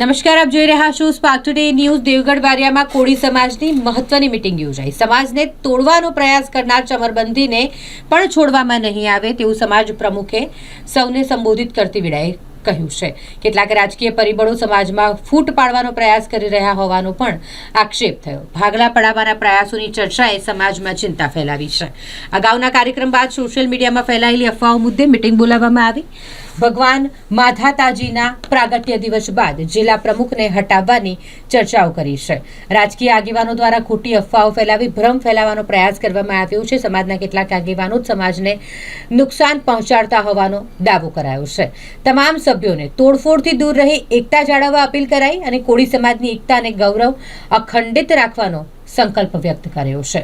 નમસ્કાર, આપ જોઈ રહ્યા છો સ્પાર્ક ટુડે ન્યૂઝ દેવગઢ બારિયામાં કોળી સમાજની મહત્વની મિટિંગ યોજાઈ. સમાજને તોડવાનો પ્રયાસ કરનાર ચમરબંધીને પણ છોડવામાં નહીં આવે તેવું સમાજ પ્રમુખે સૌને સંબોધિત કરતી વેળાએ કહ્યું છે. કેટલાક રાજકીય પરિબળો સમાજમાં ફૂટ પાડવાનો પ્રયાસ કરી રહ્યા હોવાનો પણ આક્ષેપ થયો. ભાગલા પડાવવાના પ્રયાસોની ચર્ચાએ સમાજમાં ચિંતા ફેલાવી છે. અગાઉના કાર્યક્રમ બાદ સોશિયલ મીડિયામાં ફેલાયેલી અફવાઓ મુદ્દે મિટિંગ બોલાવવામાં આવી. ભગવાન માધાતાજીના પ્રાગટ્ય દિવસ બાદ જિલ્લા પ્રમુખને હટાવવાની ચર્ચાઓ કરી છે. રાજકીય આગેવાનો દ્વારા ખોટી અફવાઓ ફેલાવી, ભ્રમ ફેલાવવાનો પ્રયાસ કરવામાં આવ્યો છે. સમાજના કેટલાક આગેવાનો જ સમાજને નુકસાન પહોંચાડતા હોવાનો દાવો કરાયો છે. તમામ સભ્યોને તોડફોડથી દૂર રહી, એકતા જાળવવા અપીલ કરાઈ અને કોળી સમાજની એકતા અને ગૌરવ અખંડિત રાખવાનો સંકલ્પ વ્યક્ત કર્યો છે.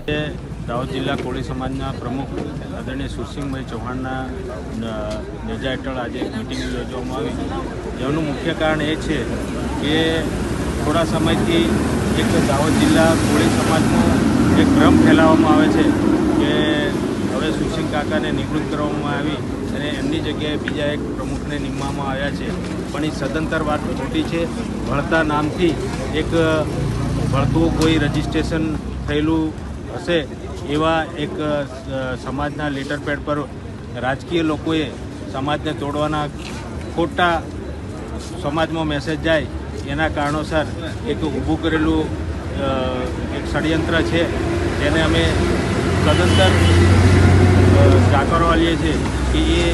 દાહોદ જિલ્લા કોળી સમાજના પ્રમુખ આદરણીય સુરસિંહભાઈ ચૌહાણના નેજા હેઠળ આજે એક મિટિંગ યોજવામાં આવી જેનું મુખ્ય કારણ એ છે કે થોડા સમયથી એક દાહોદ જિલ્લા કોળી સમાજનો એક ભ્રમ ફેલાવવામાં આવે છે કે હવે સુરસિંહ કાકાને નિવૃત્ત કરવામાં આવી અને એમની જગ્યાએ બીજા એક પ્રમુખને નિમવામાં આવ્યા છે. પણ એ સદંતર વાત ખોટી છે. ભણતા નામથી એક ભળતું કોઈ રજિસ્ટ્રેશન થયેલું હશે એવા એક સમાજના લેટર પેડ પર રાજકીય લોકોએ સમાજને તોડવાના ખોટા સમાજમાં મેસેજ જાય એના કારણોસર એક ઊભું કરેલું એક ષડયંત્ર છે જેને અમે સદંતર અ, જાકરવા લઈએ છીએ કે એ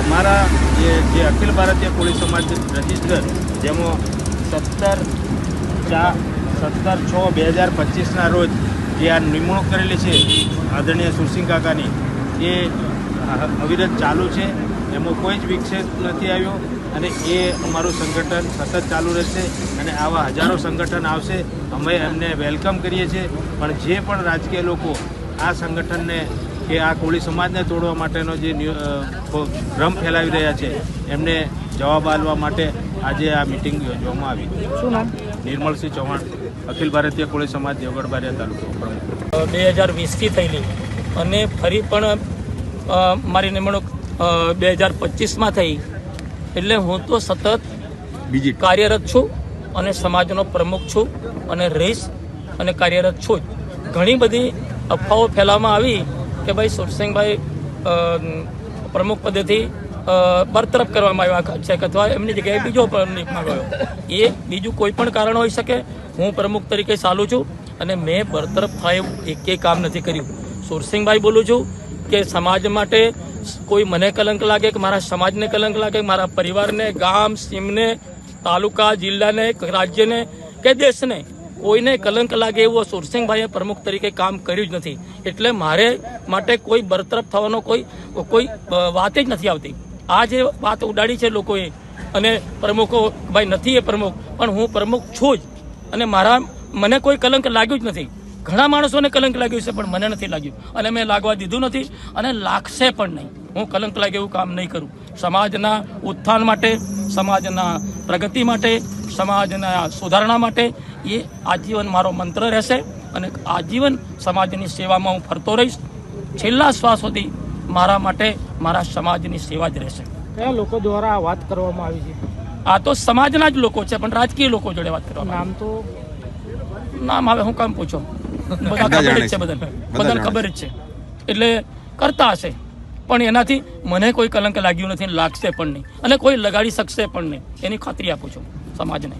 અમારા જે જે અખિલ ભારતીય કોળી સમાજ રજિસ્ટર જેમાં સત્તર ચા સત્તર છ બે હજાર પચીસના રોજ જે આ નિમણૂક કરેલી છે આદરણીય સુરસિંહ કાકાની એ અવિરત ચાલુ છે. એમાં કોઈ જ વિક્ષેપ નથી આવ્યો અને એ અમારું સંગઠન સતત ચાલુ રહેશે અને આવા હજારો સંગઠન આવશે. અમે એમને વેલકમ કરીએ છીએ. પણ જે પણ રાજકીય લોકો આ સંગઠનને કે આ કોળી સમાજને તોડવા માટેનો જે ભ્રમ ફેલાવી રહ્યા છે એમને જવાબ આપવા માટે આજે આ મિટિંગ યોજવામાં આવી. નિર્મલસિંહ ચૌહાણ. અખિલ ભારતીય કોળી સમાજ દેવગઢબારિયા તાલુકો પ્રમુખ. બે હજાર વીસથી થયેલી. અને ફરી પણ મારી નિમણૂક બે હજાર પચીસમાં થઈ. એટલે હું તો સતત બીજી. કાર્યરત છું અને સમાજનો પ્રમુખ છું અને રહીશ અને કાર્યરત છું જ. ઘણી બધી અફવાઓ ફેલાવવામાં આવી કે ભાઈ સુરસિંહભાઈ પ્રમુખ પદેથી બરતરફ કરવામાં આવ્યા છે અથવા એમની જગ્યાએ બીજો પ્રમુખમાં ગયો એ બીજું કોઈ પણ કારણ હોઈ શકે. હું પ્રમુખ તરીકે ચાલું છું અને મેં બરતરફ થાય એવું એકે કામ નથી કર્યું. સુરસિંહભાઈ બોલું છું કે સમાજ માટે કોઈ મને કલંક લાગે કે મારા સમાજને કલંક લાગે, મારા પરિવારને, ગામ, સીમને, તાલુકા, જિલ્લાને રાજ્યને કે દેશને કોઈને કલંક લાગે એવું સુરસિંહભાઈએ પ્રમુખ તરીકે કામ કર્યું જ નથી. એટલે મારે માટે કોઈ બરતરફ થવાનો કોઈ કોઈ વાત જ નથી આવતી. આ જે વાત ઉડાડી છે લોકોએ, અને પ્રમુખો, ભાઈ નથી એ પ્રમુખ, પણ હું પ્રમુખ છું જ. અને મારા, મને કોઈ કલંક લાગ્યું જ નથી. ઘણા માણસોને કલંક લાગ્યું છે, પણ મને નથી લાગ્યું. અને મેં લાગવા દીધું નથી, અને લાગશે પણ નહીં. હું કલંક લાગે એવું કામ નહીં કરું. સમાજના ઉત્થાન માટે, સમાજના પ્રગતિ માટે, સમાજના સુધારણા માટે એ આજીવન મારો મંત્ર રહેશે. અને આજીવન સમાજની સેવામાં હું ફરતો રહીશ. છેલ્લા શ્વાસ સુધી મારા માટે મારા સમાજની સેવા જ રહેશે. કયા લોકો દ્વારા આ વાત કરવામાં આવી છે? આ તો સમાજના જ લોકો છે પણ રાજકીય લોકો જોડે વાત કરવામાં નામ તો? નામ હવે હું કામ પૂછો? બધા ખબર જ છે. બધાને. બધા બધાને ખબર જ છે. એટલે કરતા હશે. પણ એનાથી મને કોઈ કલંક લાગ્યું નથી લાગશે પણ નહીં. અને કોઈ લગાડી શકશે પણ નહીં. એની ખાતરી આપું છું સમાજને.